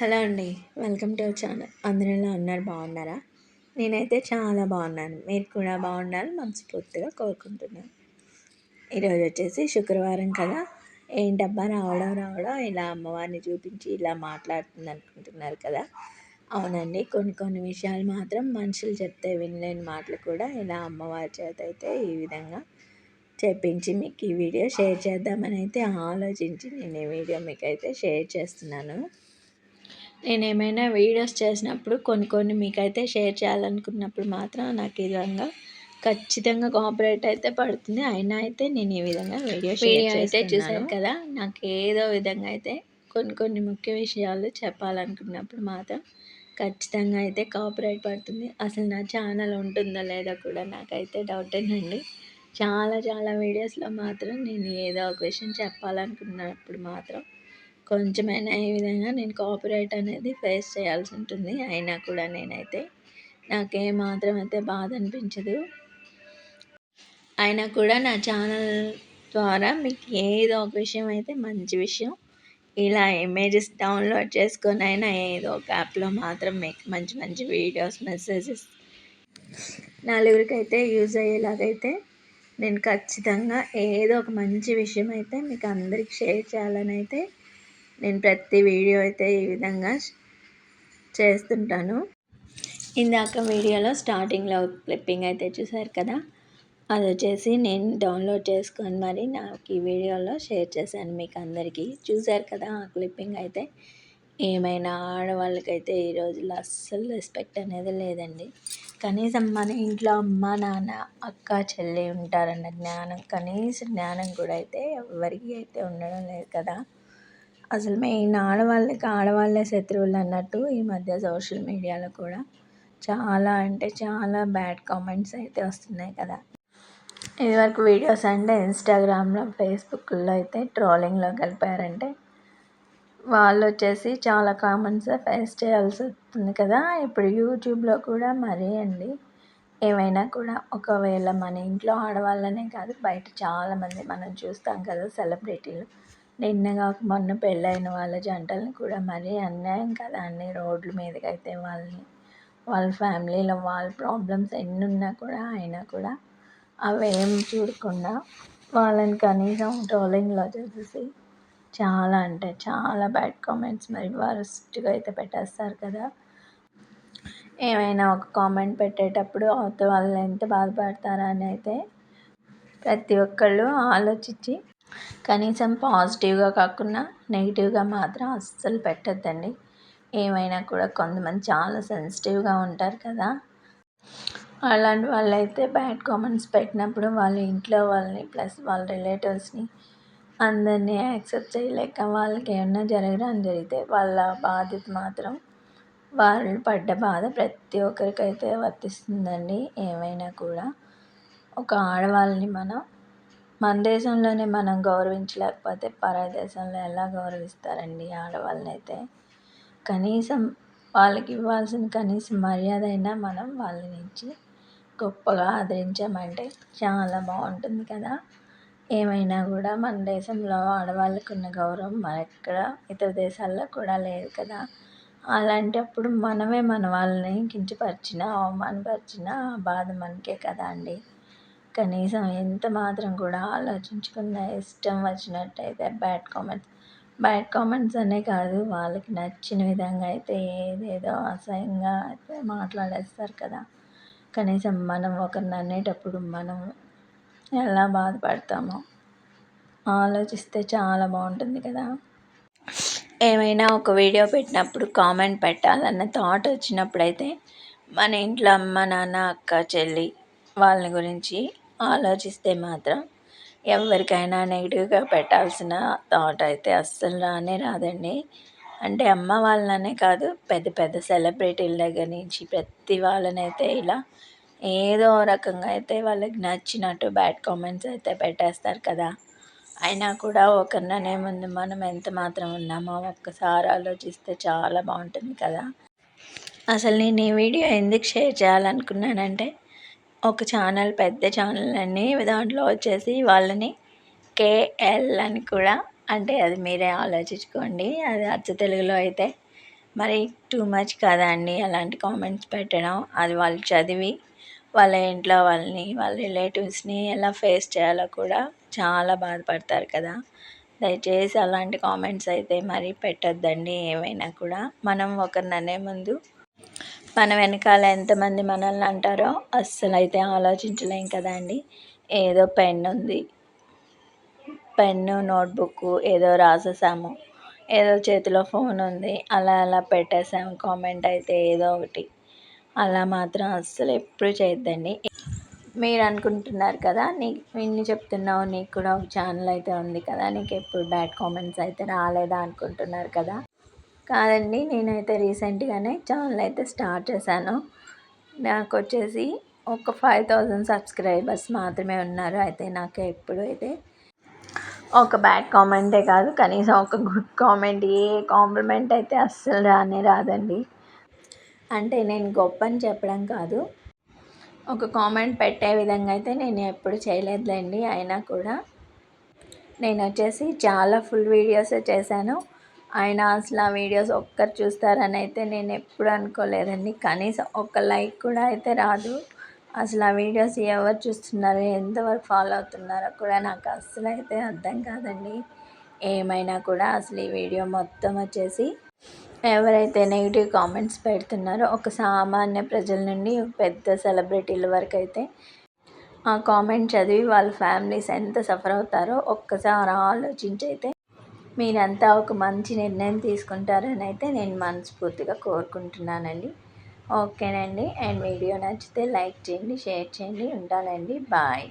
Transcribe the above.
Hello అండి welcome to our channel. అందరూ ఎలా ఉన్నారు? బాగున్నారా? నేనైతే చాలా బాగున్నాను. మీరు కూడా బాగుండాలని మనస్ఫూర్తిగా కోరుకుంటున్నాను. ఈరోజు వచ్చేసి శుక్రవారం కదా. ఏంటబ్బా? రావడం రావడం. ఇలా అమ్మవారిని చూపించి ఇలా మాట్లాడుతుంది అనుకుంటున్నారు కదా. అవునండి కొన్ని కొన్ని విషయాలు మాత్రం మనుషులు చెప్తే వినలేని మాటలు కూడా ఇలా అమ్మవారి చేత అయితే ఈ విధంగా చెప్పించి మీకు ఈ వీడియో షేర్ చేద్దామని అయితే ఆలోచించి నేను ఈ వీడియో మీకు అయితే షేర్ చేస్తున్నాను. నేను ఏమైనా వీడియోస్ చేసినప్పుడు కొన్ని కొన్ని మీకైతే షేర్ చేయాలనుకున్నప్పుడు మాత్రం నాకు ఈ విధంగా ఖచ్చితంగా కాపరేట్ అయితే పడుతుంది. అయినా అయితే నేను ఈ విధంగా వీడియో షేర్ అయితే చూసాను కదా? నాకు ఏదో విధంగా అయితే కొన్ని కొన్ని ముఖ్య విషయాలు చెప్పాలనుకున్నప్పుడు మాత్రం ఖచ్చితంగా అయితే కాపరేట్ పడుతుంది. అసలు నా ఛానల్ ఉంటుందో లేదో కూడా నాకైతే డౌటేనండి చాలా చాలా వీడియోస్లో మాత్రం నేను ఏదో ఒక విషయం చెప్పాలనుకున్నప్పుడు మాత్రం కొంచెమైనా ఈ విధంగా నేను కాపీరైట్ అనేది ఫేస్ చేయాల్సి ఉంటుంది. అయినా కూడా నేనైతే నాకేమాత్రం అయితే బాధ అనిపించదు. అయినా కూడా నా ఛానల్ ద్వారా మీకు ఏదో ఒక విషయం అయితే మంచి విషయం. ఇలా ఇమేజెస్ డౌన్లోడ్ చేసుకొని అయినా ఏదో ఒక యాప్లో మాత్రం మీకు మంచి మంచి వీడియోస్ మెసేజెస్ నలుగురికి అయితే యూజ్ అయ్యేలాగైతే నేను ఖచ్చితంగా ఏదో ఒక మంచి విషయం అయితే మీకు అందరికి షేర్ చేయాలని అయితే నేను ప్రతి వీడియో అయితే ఈ విధంగా చేస్తుంటాను. ఇందాక వీడియోలో స్టార్టింగ్లో క్లిప్పింగ్ అయితే చూసారు కదా? అది వచ్చేసి నేను డౌన్లోడ్ చేసుకొని మరి నాకు ఈ వీడియోలో షేర్ చేశాను మీకు అందరికీ. చూశారు కదా ఆ క్లిప్పింగ్ అయితే? ఏమైనా ఆడవాళ్ళకైతే ఈ రోజుల్లో అస్సలు రెస్పెక్ట్ అనేది లేదండి. కనీసం మన ఇంట్లో అమ్మ నాన్న అక్క చెల్లి ఉంటారన్న జ్ఞానం కనీస జ్ఞానం కూడా అయితే ఎవరికి అయితే ఉండడం లేదు కదా? అసలు మెయిన్ ఆడవాళ్ళకి ఆడవాళ్ళే శత్రువులు అన్నట్టు ఈ మధ్య సోషల్ మీడియాలో కూడా చాలా అంటే చాలా బ్యాడ్ కామెంట్స్ అయితే వస్తున్నాయి కదా. ఇదివరకు వీడియోస్ అంటే ఇన్స్టాగ్రామ్లో ఫేస్బుక్లో అయితే ట్రోలింగ్లో కలిపారంటే వాళ్ళు వచ్చేసి చాలా కామెంట్స్ ఫేస్ చేయాల్సి వస్తుంది కదా. ఇప్పుడు యూట్యూబ్లో కూడా మరీ అండి. ఏమైనా కూడా ఒకవేళ మన ఇంట్లో ఆడవాళ్ళనే కాదు బయట చాలామంది మనం చూస్తాం కదా సెలబ్రిటీలు. నిన్నగా మొన్న పెళ్ళైన వాళ్ళ జంటలను కూడా మరీ అన్యాయం కదా అన్ని రోడ్ల మీదకి అయితే వాళ్ళని వాళ్ళ ఫ్యామిలీలో వాళ్ళ ప్రాబ్లమ్స్ ఎన్ని ఉన్నా కూడా అయినా కూడా అవి ఏం చూడకుండా వాళ్ళని కనీసం ట్రోలింగ్లో చేసేసి చాలా అంటే చాలా బ్యాడ్ కామెంట్స్ మరి వరస్ట్గా అయితే పెట్టేస్తారు కదా. ఏమైనా ఒక కామెంట్ పెట్టేటప్పుడు అవతల వాళ్ళు ఎంత బాధపడతారని అయితే ప్రతి ఒక్కళ్ళు ఆలోచించి కనీసం పాజిటివ్గా కాకుండా నెగిటివ్గా మాత్రం అస్సలు పెట్టద్దండి. ఏమైనా కూడా కొంతమంది చాలా సెన్సిటివ్గా ఉంటారు కదా. అలాంటి వాళ్ళైతే బ్యాడ్ కామెంట్స్ పెట్టినప్పుడు వాళ్ళ ఇంట్లో వాళ్ళని ప్లస్ వాళ్ళ రిలేటివ్స్ని అందరినీ యాక్సెప్ట్ చేయలేక వాళ్ళకి ఏమన్నా జరగడం జరిగితే వాళ్ళ బాధ్యత మాత్రం వాళ్ళు పడ్డ బాధ ప్రతి ఒక్కరికైతే వర్తిస్తుందండి. ఏమైనా కూడా ఒక ఆడవాళ్ళని మనం మన దేశంలోనే మనం గౌరవించలేకపోతే పరాయి దేశంలో ఎలా గౌరవిస్తారండి ఆడవాళ్ళని అయితే కనీసం వాళ్ళకి ఇవ్వాల్సిన కనీసం మర్యాద అయినా మనం వాళ్ళ నుంచి గొప్పగా ఆదరించామంటే చాలా బాగుంటుంది కదా? ఏమైనా కూడా మన దేశంలో ఆడవాళ్ళకు ఉన్న గౌరవం మరెక్కడ ఇతర దేశాల్లో కూడా లేదు కదా? అలాంటప్పుడు మనమే మన వాళ్ళని కించపరిచిన అవమానపరిచిన ఆ బాధ మనకే కదా అండి? కనీసం ఎంత మాత్రం కూడా ఆలోచించకుండా ఇష్టం వచ్చినట్టయితే బ్యాడ్ కామెంట్స్. బ్యాడ్ కామెంట్స్ అనే కాదు వాళ్ళకి నచ్చిన విధంగా అయితే ఏదేదో అసహ్యంగా అయితే మాట్లాడేస్తారు కదా. కనీసం మనం ఒకరిని అనేటప్పుడు మనం ఎలా బాధపడతామో ఆలోచిస్తే చాలా బాగుంటుంది కదా. ఏమైనా ఒక వీడియో పెట్టినప్పుడు కామెంట్ పెట్టాలన్న థాట్ వచ్చినప్పుడైతే మన ఇంట్లో అమ్మ నాన్న అక్క చెల్లి వాళ్ళని గురించి ఆలోచిస్తే మాత్రం ఎవరికైనా నెగిటివ్గా పెట్టాల్సిన థాట్ అయితే అస్సలు రానే రాదండి. అంటే అమ్మ వాళ్ళనే కాదు పెద్ద పెద్ద సెలబ్రిటీల దగ్గర నుంచి ప్రతి వాళ్ళనైతే ఇలా ఏదో రకంగా అయితే వాళ్ళకి నచ్చినట్టు బ్యాడ్ కామెంట్స్ అయితే పెట్టేస్తారు కదా. అయినా కూడా ఒకరిననే ముందు మనం ఎంత మాత్రం ఉన్నామో ఒక్కసారి ఆలోచిస్తే చాలా బాగుంటుంది కదా. అసలు నేను ఈ వీడియో ఎందుకు షేర్ చేయాలనుకున్నానంటే ఒక ఛానల్ పెద్ద ఛానల్ అని దాంట్లో వచ్చేసి వాళ్ళని కేఎల్ అని కూడా అంటే అది మీరే ఆలోచించుకోండి. అది అచ్చ తెలుగులో అయితే మరి టూ మచ్ కదా అండి అలాంటి కామెంట్స్ పెట్టడం. అది వాళ్ళు చదివి వాళ్ళ ఇంట్లో వాళ్ళని వాళ్ళ రిలేటివ్స్ని ఎలా ఫేస్ చేయాలో కూడా చాలా బాధపడతారు కదా. దయచేసి అలాంటి కామెంట్స్ అయితే మరీ పెట్టద్దండి ఏమైనా కూడా. మనం ఒకరిని అనే ముందు మన వెనకాల ఎంతమంది మనల్ని అంటారో అస్సలు అయితే ఆలోచించలేం కదా అండి. ఏదో పెన్ ఉంది. పెన్ను నోట్బుక్ ఏదో రాసేసాము. ఏదో చేతిలో ఫోన్ ఉంది. అలా అలా పెట్టేసాము. కామెంట్ అయితే ఏదో ఒకటి. అలా మాత్రం అస్సలు ఎప్పుడు చేయొద్దండి. మీరు అనుకుంటున్నారు కదా నీకు ఇన్ని చెప్తున్నావు నీకు కూడా ఒక ఛానల్ అయితే ఉంది కదా నీకు ఎప్పుడు బ్యాడ్ కామెంట్స్ అయితే రాలేదా అనుకుంటున్నారు కదా. కాదండి నేనైతే రీసెంట్గానే ఛానల్ అయితే స్టార్ట్ చేశాను. నాకు వచ్చేసి ఒక ఫైవ్ థౌజండ్ సబ్స్క్రైబర్స్ మాత్రమే ఉన్నారు అయితే నాకు ఎప్పుడు అయితే ఒక బ్యాడ్ కామెంటే కాదు కనీసం ఒక గుడ్ కామెంట్ ఏ కాంప్లిమెంట్ అయితే అస్సలు రానే రాదండి. అంటే నేను గొప్ప అని చెప్పడం కాదు ఒక కామెంట్ పెట్టే విధంగా అయితే నేను ఎప్పుడు చేయలేదులేండి అయినా కూడా. నేను వచ్చేసి చాలా ఫుల్ వీడియోస్ చేశాను. ఆయన అసలు ఆ వీడియోస్ ఒక్కరు చూస్తారని అయితే నేను ఎప్పుడు అనుకోలేదండి. కనీసం ఒక లైక్ కూడా అయితే రాదు. అసలు ఆ వీడియోస్ ఎవరు చూస్తున్నారు ఎంతవరకు ఫాలో అవుతున్నారో కూడా నాకు అస్సలు అయితే అర్థం కాదండి. ఏమైనా కూడా అసలు ఈ వీడియో మొత్తం వచ్చేసి ఎవరైతే నెగిటివ్ కామెంట్స్ పెడుతున్నారో ఒక సామాన్య ప్రజల నుండి పెద్ద సెలబ్రిటీల వరకు అయితే ఆ కామెంట్ చదివి వాళ్ళ ఫ్యామిలీస్ ఎంత సఫర్ అవుతారో ఒక్కసారి ఆలోచించి అయితే మీరంతా ఒక మంచి నిర్ణయం తీసుకుంటారని అయితే నేను మనస్ఫూర్తిగా కోరుకుంటున్నానండి. ఓకేనండి. అండ్ వీడియో నచ్చితే లైక్ చేయండి షేర్ చేయండి. ఉంటానండి. బాయ్.